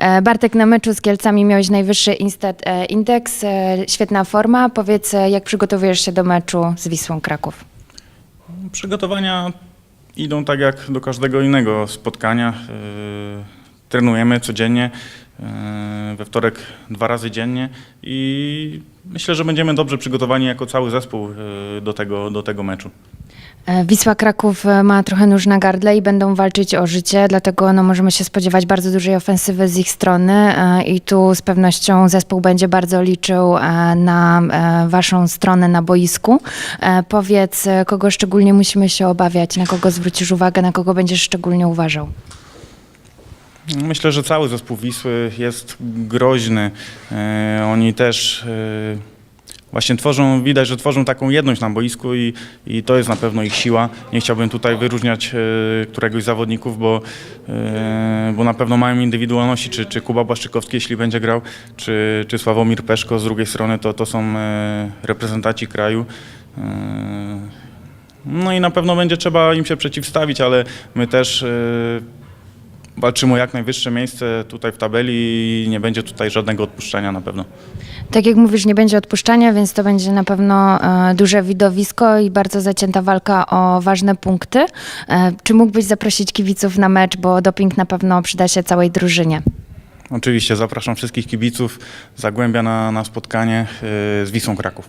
E, Bartek, na meczu z Kielcami miałeś najwyższy e, indeks, e, świetna forma. Powiedz, jak przygotowujesz się do meczu z Wisłą Kraków? Przygotowania idą tak jak do każdego innego spotkania. Trenujemy codziennie, we wtorek dwa razy dziennie i myślę, że będziemy dobrze przygotowani jako cały zespół do tego, do tego meczu. E, Wisła Kraków e, ma trochę nóż na gardle i będą walczyć o życie, dlatego no, możemy się spodziewać bardzo dużej ofensywy z ich strony e, i tu z pewnością zespół będzie bardzo liczył na waszą stronę na boisku. Powiedz, kogo szczególnie musimy się obawiać, na kogo zwrócisz uwagę, na kogo będziesz szczególnie uważał? Myślę, że cały zespół Wisły jest groźny. Oni też właśnie tworzą, widać, że tworzą taką jedność na boisku i, i to jest na pewno ich siła. Nie chciałbym tutaj wyróżniać e, któregoś z zawodników, bo, e, bo na pewno mają indywidualności, czy, czy Kuba Błaszczykowski, jeśli będzie grał, czy, czy Sławomir Peszko z drugiej strony, to, to są e, reprezentanci kraju. E, No i na pewno będzie trzeba im się przeciwstawić, ale my też walczymy o jak najwyższe miejsce tutaj w tabeli i nie będzie tutaj żadnego odpuszczenia na pewno. Tak jak mówisz, nie będzie odpuszczania, więc to będzie na pewno e, duże widowisko i bardzo zacięta walka o ważne punkty. E, czy mógłbyś zaprosić kibiców na mecz, bo doping na pewno przyda się całej drużynie? Oczywiście zapraszam wszystkich kibiców Zagłębia na, na spotkanie y, z Wisłą Kraków.